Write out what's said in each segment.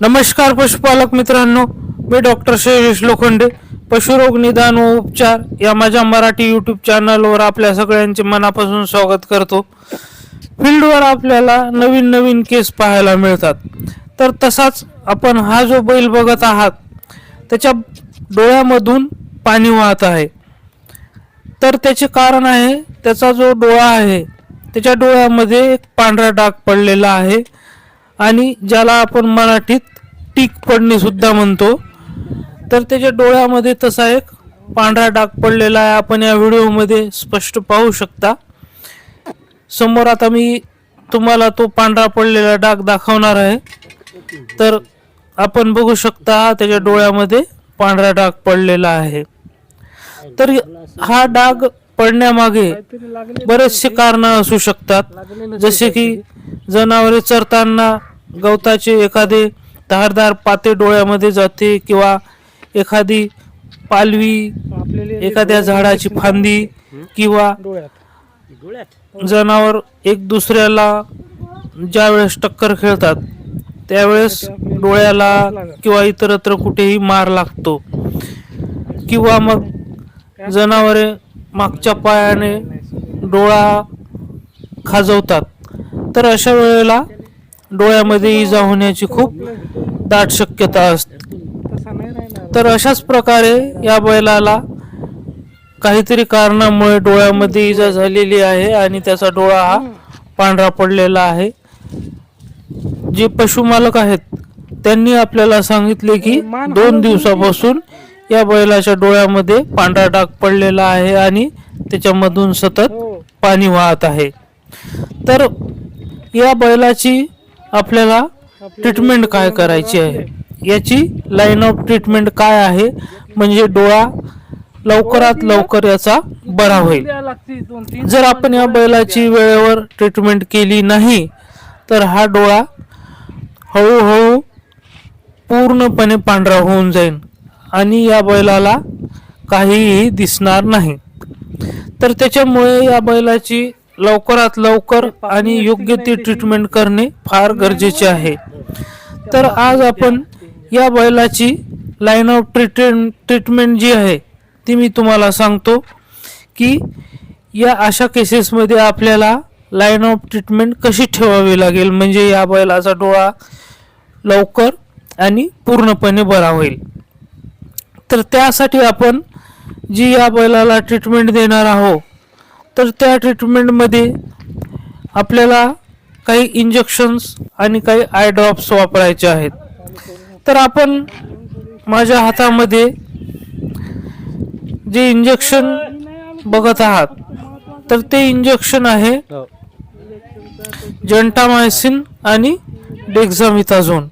नमस्कार पशुपालक मित्रांनो मी डॉक्टर शैलेश लोखंडे. पशुरोग निदान व उपचार या माझ्या मराठी यूट्यूब चॅनलवर आपल्या सगळ्यांचे मनापासून स्वागत करतो. फील्डवर आपल्याला नवीन नवीन केस पाहायला मिळतात. तर तसाच आपण हा जो बैल बघत आहात त्याच्या डोळ्यामधून पाणी वाहत आहे. तर त्याचे कारण आहे त्याचा जो डोळा आहे त्याच्या डोळ्यामध्ये एक पांढरा डाग पडलेला आहे. आणि ज्याला आपण मराठीत टीक पडणे सुद्धा म्हणतो तर त्याच्या डोळ्यामध्ये तसा एक पांढरा डाग पडलेला आहे. आपण या व्हिडिओमध्ये स्पष्ट पाहू शकता. समोर आता मी तुम्हाला तो पांढरा पडलेला डाग दाखवणार आहे. तर आपण बघू शकता त्याच्या डोळ्यामध्ये पांढरा डाग पडलेला आहे. तर हा डाग पडण्यामागे बरेचसे कारण असू शकतात. जसे की जनावरे चरताना गवताचे एखादे धारदार पाते डोळ्यामध्ये जाते किंवा एखादी पालवी एखाद्या झाडाची फांदी किंवा जनावर एक दुसऱ्याला ज्या वेळेस टक्कर खेळतात त्यावेळेस डोळ्याला किंवा इतरत्र कुठेही मार लागतो. किंवा मग जनावरे मागच्या पायाने डोळा खाजवतात. तर अशा वेळेला डोळ्यामध्ये इजा होण्याची खूप दाट शक्यता असते. तर अशाच प्रकारे या बैलाला काहीतरी कारणामुळे डोळ्यामध्ये इजा झालेली आहे आणि त्याचा डोळा हा पांढरा पडलेला आहे. जे पशुमालक आहेत त्यांनी आपल्याला सांगितले की दोन दिवसापासून या बैलाच्या डोळ्यामध्ये पांढरा डाग पडलेला आहे आणि त्याच्यामधून सतत पाणी वाहत आहे. तर या बैलाची आपल्याला ट्रीटमेंट काय करायची आहे? याची लाईन ऑफ ट्रीटमेंट काय आहे? म्हणजे डोळा लवकरात लवकर याचा बरा होईल. जर आपण या बैलाची वेळेवर ट्रीटमेंट केली नाही तर हा डोळा हळूहळू पूर्णपणे पांढरा होऊन जाईल. आणि या बैलाला काहीही दिसणार नाही. तर त्याच्यामुळे या बैलाची लवकरात लवकर आणि योग्य ती ट्रीटमेंट करणे फार गरजेचे आहे. तर आज आपण या बैलाची लाईन ऑफ ट्रीटमेंट ट्रीटमेंट जी आहे ती मी तुम्हाला सांगतो की या अशा केसेसमध्ये आपल्याला लाईन ऑफ ट्रीटमेंट कशी ठेवावी लागेल? म्हणजे या बैलाचा डोळा लवकर आणि पूर्णपणे बरा होईल. तर त्यासाठी आपण जी या बैलाला ट्रीटमेंट देणार आहोत तर त्या ट्रीटमेंटमध्ये आपल्याला काही इंजेक्शन्स आणि काही आय ड्रॉप्स वापरायचे आहेत. तर आपण माझ्या हातामध्ये जे इंजेक्शन बघत आहात तर ते इंजेक्शन आहे जंटामायसिन आणि डेक्झामिथाझोन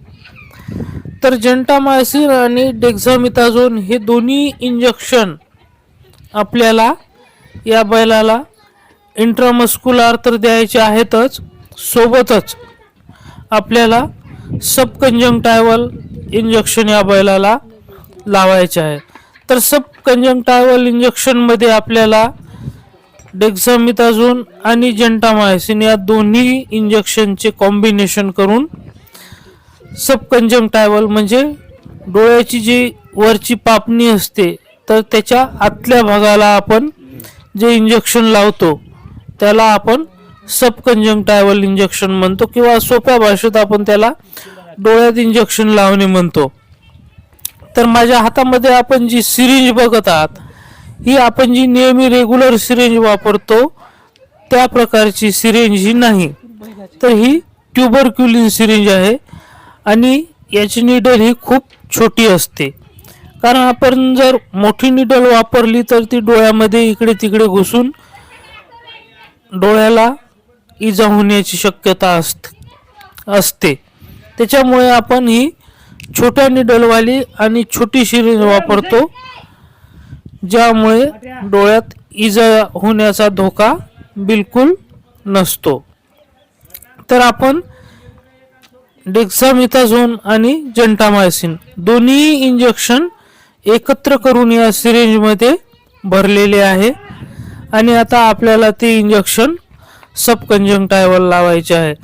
तर जेंटामायसिन आणि डेक्झामिथाझोन हे दोन्ही इंजेक्शन आपल्याला या बैलाला इंट्रामस्क्युलर तर द्यायचे आहेतच. सोबतच आपल्याला सबकंजंक्टायवल इंजेक्शन या बैलाला लावायचे आहे. तर सबकंजंक्टायवल इंजेक्शनमध्ये आपल्याला डेक्झामिथाझोन आणि जेंटामायसिन या दोन्ही इंजेक्शनचे कॉम्बिनेशन करून सबकंजम टायवल म्हणजे डोळ्याची जी वरची पापणी असते तर त्याच्या आतल्या भागाला आपण जे इंजेक्शन लावतो त्याला आपण सबकंजंक्टायवल इंजेक्शन म्हणतो किंवा सोप्या भाषेत आपण त्याला डोळ्यात इंजेक्शन लावणे म्हणतो. तर माझ्या हातामध्ये आपण जी सिरिंज बघत आहात ही आपण जी नेहमी रेग्युलर सिरिंज वापरतो त्या प्रकारची सिरिंज ही नाही. तर ही ट्युबरक्युलिन सिरिंज आहे. आणि याची निडल ही खूप छोटी असते. कारण आपण जर मोठी निडल वापरली तर ती डोळ्यामध्ये इकडे तिकडे घुसून डोळ्याला इजा होण्याची शक्यता असते असते. त्याच्यामुळे आपण ही छोट्या निडलवाली आणि छोटी सिरिंज वापरतो ज्यामुळे डोळ्यात इजा होण्याचा धोका बिलकुल नसतो. तर आपण डेक्सामिथाझोन आणि जंटामायसिन दोन्ही इंजेक्शन एकत्र करून या सिरेंजमध्ये भरलेले आहे. आणि आता आपल्याला ते इंजेक्शन सबकंजंक्टायवल लावायचे आहे.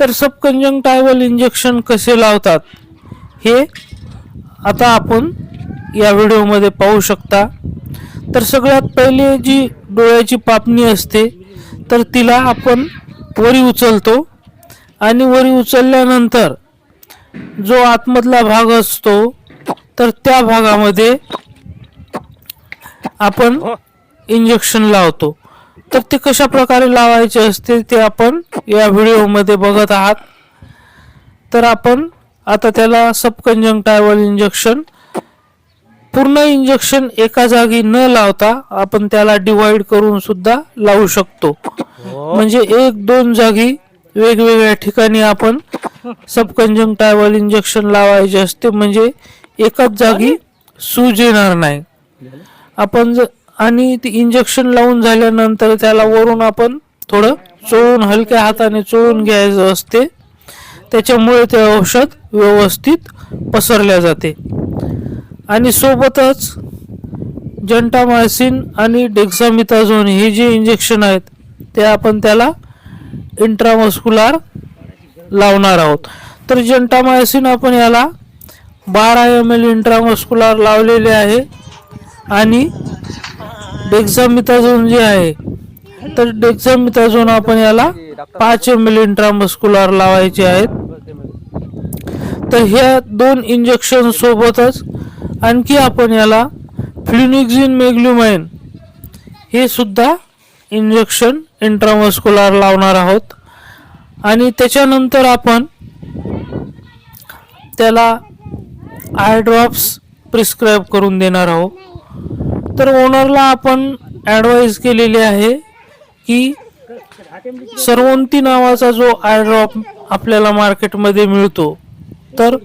तर सबकंजंक्टायवल इंजेक्शन कसे लावतात? हे आता आपण या व्हिडिओमध्ये पाहू शकता. तर सगळ्यात पहिले जी डोळ्याची पापणी असते तर तिला आपण वरी उचलतो. आणि वरी उचलल्यानंतर जो आतमधला भाग असतो तर त्या भागामध्ये आपण इंजेक्शन लावतो. तर ते कशा प्रकारे लावायचे असते ते आपण या व्हिडिओमध्ये बघत आहात. तर आपण आता त्याला सबकंजंक्टायवल इंजेक्शन पूर्ण इंजेक्शन एका जागी न लावता आपण त्याला डिवाइड करून सुद्धा लावू शकतो. म्हणजे एक दोन जागी वेगवेगळ्या ठिकाणी आपण सबकंजंक्टायवल इंजेक्शन लावायचे असते. म्हणजे एकाच जागी सूज येणार नाही. आपण जर आणि ते इंजेक्शन लावून झाल्यानंतर त्याला वरून आपण थोडं चोळून हलक्या हाताने चोळून घ्यायचं असते. त्याच्यामुळे ते औषध व्यवस्थित पसरल्या जाते. आणि सोबतच जंटामायसिन आणि डेक्सामिताझोन हे जे इंजेक्शन आहेत ते आपण त्याला इंट्रामस्कुलार लावणार आहोत. तर जंटामायसिन आपण याला बारा एम एल इंट्रामस्कुलार लावलेले आहे आणि डेक्झामिथाझोन जे आहे तर डेक्झामिथाझोन आपण याला पाच एम एल इंट्रामस्कुलार लावायचे आहेत. तर ह्या दोन इंजेक्शन सोबतच आणखी आपण याला फ्लुनिक्झिन मेग्ल्युमाइन हे सुद्धा इंजेक्शन इंट्रामस्कुलर लावणार आहोत. आणि त्याच्यानंतर आपण त्याला आय ड्रॉप्स प्रिस्क्राईब करून देणार आहोत. तर ओनरला आपण ॲडवाईज केलेली आहे की सर्वंती नावाचा जो आय ड्रॉप आपल्याला मार्केटमध्ये मिळतो तर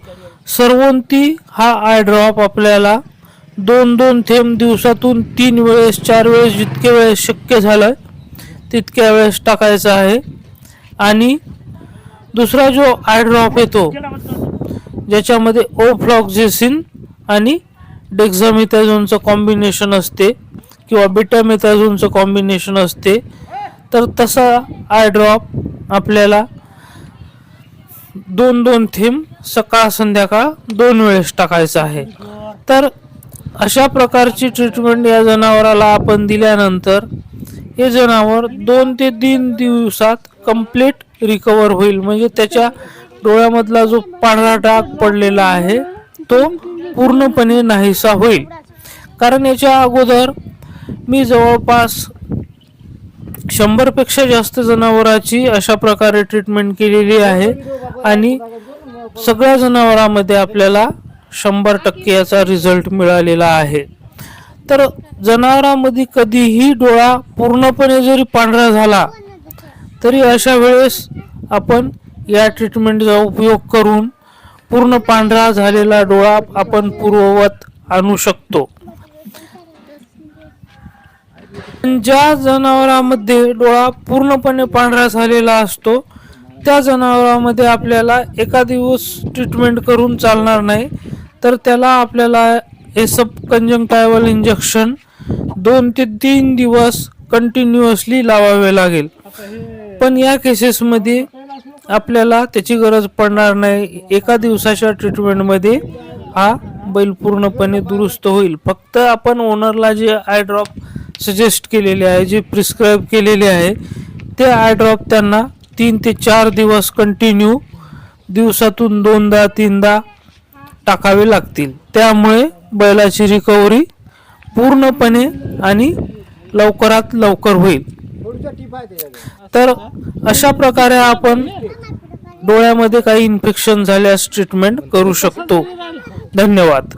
सर्वंती हा आय ड्रॉप आपल्याला दोन दोन थेंब दिवसातून तीन वेळेस चार वेळेस जितके वेळेस शक्य झालं तितक्या वेळेस टाकायचं आहे. आणि दुसरा जो आयड्रॉप येतो ज्याच्यामध्ये ओफ्लॉक्झेसिन आणि डेक्झामिथॅझोनचं कॉम्बिनेशन असते किंवा बिटामिथॅझोनचं कॉम्बिनेशन असते तर तसा आयड्रॉप आपल्याला दोन दोन थेंब सकाळ संध्याकाळ दोन वेळेस टाकायचा आहे. तर अशा प्रकारची ट्रीटमेंट या जनावराला आपण दिल्यानंतर हे जनावर दोन ते तीन दिवसात कंप्लीट रिकवर होईल. म्हणजे त्याच्या डोळ्यामधला जो पांढरा डाग पडलेला आहे तो पूर्णपणे नाहीसा होईल. कारण याच्या अगोदर मी जवळपास शंभरपेक्षा जास्त जनावरांची अशा प्रकारे ट्रीटमेंट केलेली आहे आणि सगळ्या जनावरांमध्ये आपल्याला शंभर टक्के याचा रिझल्ट मिळालेला आहे. तर जनावरांमध्ये कधीही डोळा पूर्णपणे जरी पांढरा झाला तरी अशा वेळेस आपण या ट्रीटमेंटचा उपयोग करून पूर्ण पांढरा झालेला डोळा आपण पूर्ववत आणू शकतो. ज्या जनावरामध्ये डोळा पूर्णपणे पांढरा झालेला असतो त्या जनावरामध्ये आपल्याला एका दिवस ट्रीटमेंट करून चालणार नाही. तर त्याला आपल्याला हे सब कंजंक्टायवल इंजेक्शन दोन ते तीन दिवस कंटिन्युअसली लावावे लागेल. पण या केसेसमध्ये आपल्याला त्याची गरज पडणार नाही. एका दिवसाच्या ट्रीटमेंटमध्ये हा बैल पूर्णपणे दुरुस्त होईल. फक्त आपण ओनरला जे आय ड्रॉप सजेस्ट केलेले आहे जे प्रिस्क्राईब केलेले आहे ते आय ड्रॉप त्यांना तीन ते चार दिवस कंटिन्यू दिवसातून दोनदा तीनदा टाकावे लागतील. त्यामुळे बैलाची रिकव्हरी पूर्णपणे आणि लवकरात लवकर होईल. तर अशा प्रकारे आपण डोळ्यामध्ये काही इन्फेक्शन झाल्यास ट्रीटमेंट करू शकतो. धन्यवाद.